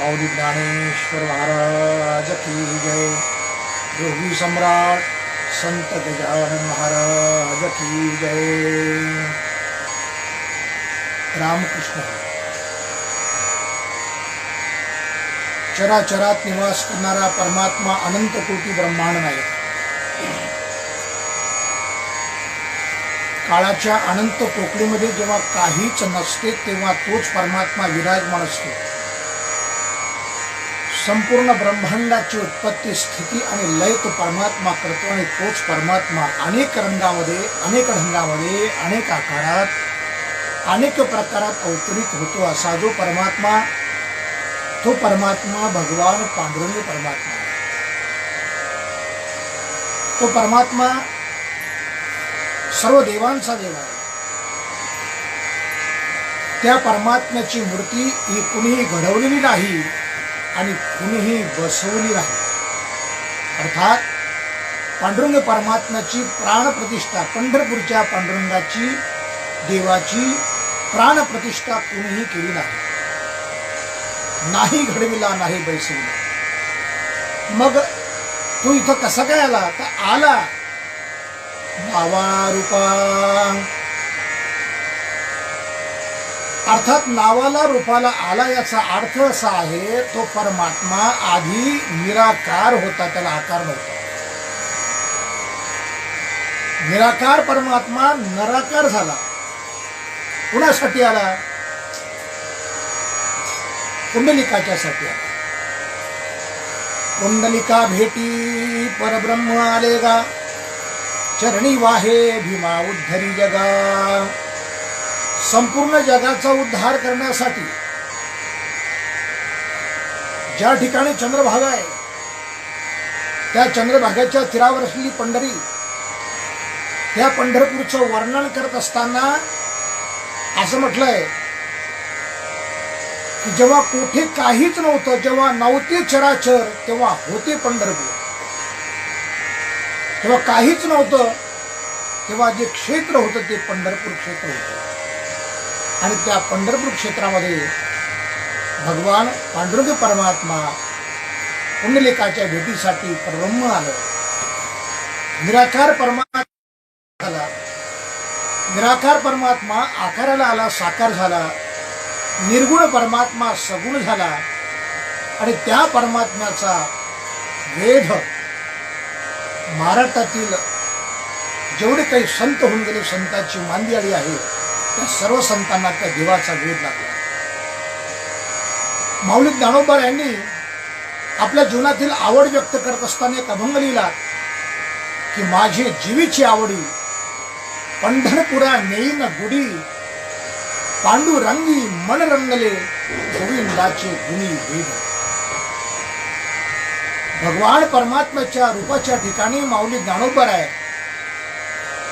माऊली ज्ञानेश्वर महाराज की जय। योगी सम्राट संत गजानन महाराज की जय। रामकृष्ण। चराचरात निवास करणारा परमात्मा अनंत कोटी ब्रह्मांड नाही काळाच्या अनंत पोकळीमध्ये जेव्हा काहीच नसते तेव्हा तोच परमात्मा विराजमान असतो. संपूर्ण ब्रह्मांडाची उत्पत्ती स्थिती आणि लय तो परमात्मा करतो आणि तोच परमात्मा अनेक रंगामध्ये अनेक ढंगामध्ये अनेक आकारात अनेक प्रकारात अवतरित होतो असा जो परमात्मा तो परमात्मा भगवान पांडुरंग परमात्मा तो परमात्मा सर्व देवांचा देव आहे. त्या परमात्म्याची मूर्ती ही कुणीही घडवलेली नाही. आणि कुणीही बसवली नाही. अर्थात पांडुरंग परमात्म्याची प्राणप्रतिष्ठा पंढरपूरच्या पांडुरंगाची देवाची प्राणप्रतिष्ठा कुणीही केली नाही. नाही घडविला नाही बैसविला. मग तू इथं कसा काय आला? तर आला. नावा रूपा अर्थात नावाला रूपाला आला याचा अर्थ असा आहे तो परमात्मा आधी निराकार होता त्याला आकार नव्हता. निराकार परमात्मा नराकार झाला. कुणासाठी आला? कुंडलिकाच्यासाठी आला. कुंडलिका भेटी परब्रह्म आले गा चरणी वाहे भीमा उद्धरी जगा. संपूर्ण जगाचा उद्धार करण्यासाठी ज्या ठिकाणी चंद्रभागा आहे त्या चंद्रभागाच्या तीरावर असलेली पंढरी त्या पंढरपूरचं वर्णन करत असताना असं म्हटलंय की जेव्हा कुठे काहीच नव्हतं जेव्हा नव्हते चराचर तेव्हा होते पंढरपूर. तेव्हा काहीच नव्हतं तेव्हा जे क्षेत्र होतं ते पंढरपूर क्षेत्र होतं. आणि त्या पंढरपूर क्षेत्रामध्ये भगवान पांडुरंग परमात्मा पुंडलिकाच्या भेटीसाठी परब्रह्म आलं. निराकार परमात्मा झाला. निराकार परमात्मा आकाराला आला साकार झाला. निर्गुण परमात्मा सगुण झाला. आणि त्या परमात्म्याचा वेध महाराष्ट्रातील जेवढे काही संत होऊन गेले संतांची मांदियाळी आहे त्या सर्व संतांना त्या देवाचा वेध लागला. माऊली ज्ञानोबर यांनी आपल्या जीवनातील आवड व्यक्त करत असताना एक अभंग लिहिला की माझे जीवीची आवडी पंढरपुरा नेईन गुडी पांडू रंगी मन रंगले गोविंदाचे गुणी वेद भगवान परमात्म्याच्या रूपाच्या ठिकाणी माऊली ज्ञानोबर आहे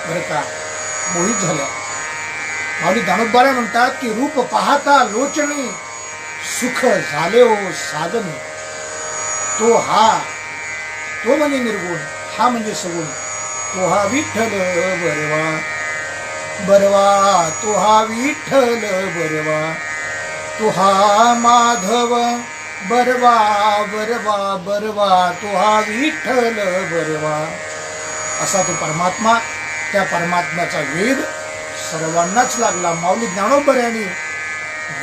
बरं का मोहित झाल्या. आणि ज्ञानोबारा म्हणतात की रूप पाहता लोचनी सुख झाले हो साधन. तो हा तो म्हणजे निर्गुण हा म्हणजे सगुण. तो हा विठ्ठल बरवा बरवा तो हा विठ्ठल बरवा. तो हा माधव बरवा बरवा बरवा तो हा विठ्ठल बरवा. असा तो परमात्मा त्या परमात्म्याचा वेद सर्वांनाच लागला. माऊली ज्ञानोबर यांनी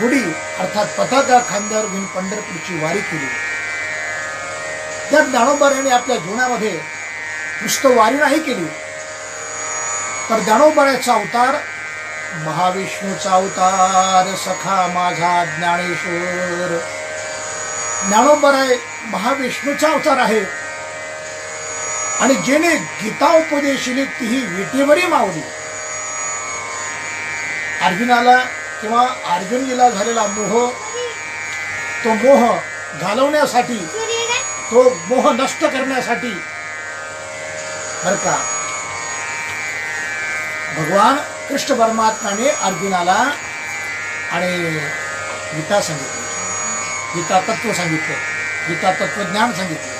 गुढी अर्थात पताका खांद्यावर घेऊन पंढरपूरची वारी केली. त्या ज्ञानोबर यांनी आपल्या जीवनामध्ये नुसतं वारी नाही केली. तर ज्ञानोबराचा अवतार महाविष्णूचा अवतार सखा माझा ज्ञानेश्वर. ज्ञानोबराय आहे महाविष्णूचा अवतार आहे. आणि जेणे गीता उपदेशिली तीही विटेवरी मावली अर्जुनाला किंवा अर्जुनीला झालेला मोह तो मोह घालवण्यासाठी तो मोह नष्ट करण्यासाठी बर का? भगवान कृष्ण परमात्माने अर्जुनाला आणि गीता सांगितली. गीता तत्व सांगितलं. गीता तत्वज्ञान सांगितलं.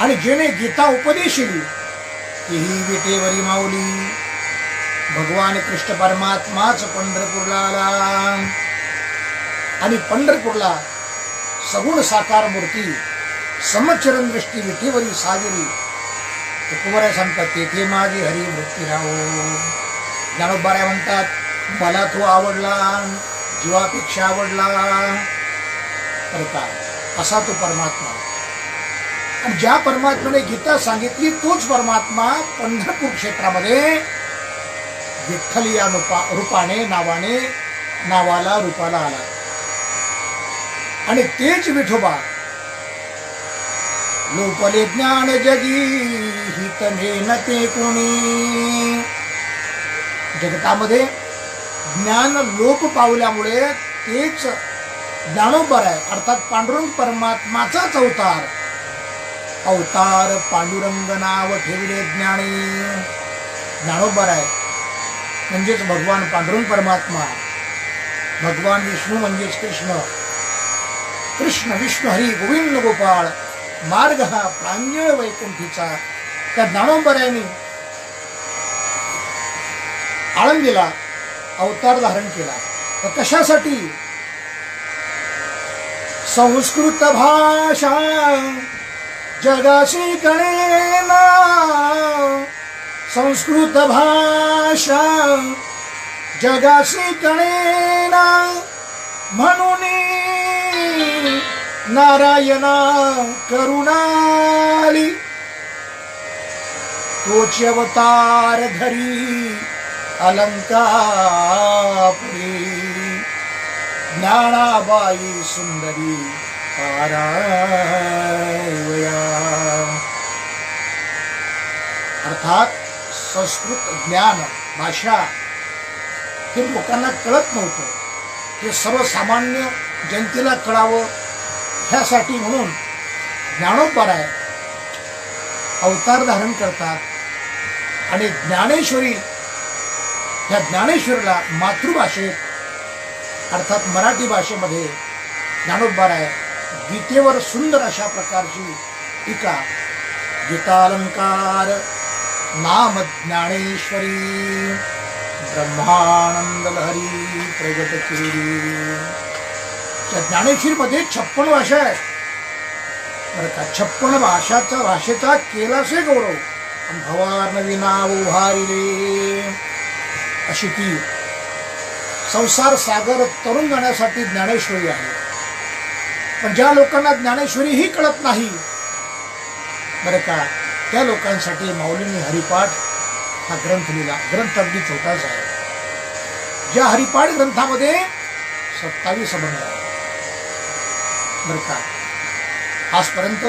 आणि जेणे गीता उपदेशिली तीही विटेवरी माऊली. भगवान कृष्ण परमात्माच पंढरपूरला. आला आणि पंढरपूरला सगुण साकार मूर्ती समचरण दृष्टी विठीवरी साजरी. तुकोबऱ्या सांगतात तेथे माझी हरी वृत्ती राहो ज्ञानोबाऱ्या म्हणतात मला तो आवडला जीवापेक्षा आवडला. तर असा तो परमात्मा. आणि ज्या परमात्म्याने गीता सांगितली तोच परमात्मा पंढरपूर क्षेत्रामध्ये विठ्ठल या रूपा रूपाने नावाने नावाला रूपाला आला. आणि तेच विठोबा लोपले ज्ञान जगी हितने न ते कोणी. जगतामध्ये ज्ञान लोप पावल्यामुळे तेच ज्ञानोबर आहे अर्थात पांडुरंग परमात्माचाच अवतार. अवतार पांडुरंग नाव ठेवले ज्ञानी. ज्ञानोबर आहे म्हणजेच भगवान पांडुरंग परमात्मा भगवान विष्णू म्हणजेच कृष्ण कृष्ण विष्णू हरी गोविंद गोपाळ मार्ग हा प्रांजळ वैकुंठीचा त्या ज्ञानोबऱ्याने आळंदीला अवतार धारण केला. तर कशासाठी? संस्कृत भाषा जगाशी कळेना संस्कृत भाषा जगाशी म्हणून नारायणा करुणाली. तोच अवतार धरी अलंकापुरी. ज्ञानाबाई सुंदरी पारावया अर्थात संस्कृत ज्ञान भाषा हे लोकांना कळत नव्हतं. हे सर्वसामान्य जनतेला कळावं ह्यासाठी म्हणून ज्ञानोबर अवतार धारण करतात. आणि ज्ञानेश्वरी ह्या ज्ञानेश्वरीला मातृभाषेत अर्थात मराठी भाषेमध्ये ज्ञानोबर गीतेवर सुंदर अशा प्रकारची टीका. गीतालंकार नाम ज्ञानेश्वरी ब्रह्मानंद लहरी त्या ज्ञानेश्वरीमध्ये छप्पन भाषा आहे. बरं का छप्पन भाषाचा भाषेचा केलासे गौरव. भवान विना नाव उभारिले. अशी ती संसार सागर तरुण जाण्यासाठी ज्ञानेश्वरी आहे. पण ज्या लोकांना ज्ञानेश्वरी ही कळत नाही बरं का त्या लोकांसाठी माऊलींनी हरिपाठ हा ग्रंथ लिहिला. ग्रंथ अगदी छोटाच आहे. ज्या हरिपाठ ग्रंथामध्ये सत्तावीस अभंग आहे बरं का? आजपर्यंत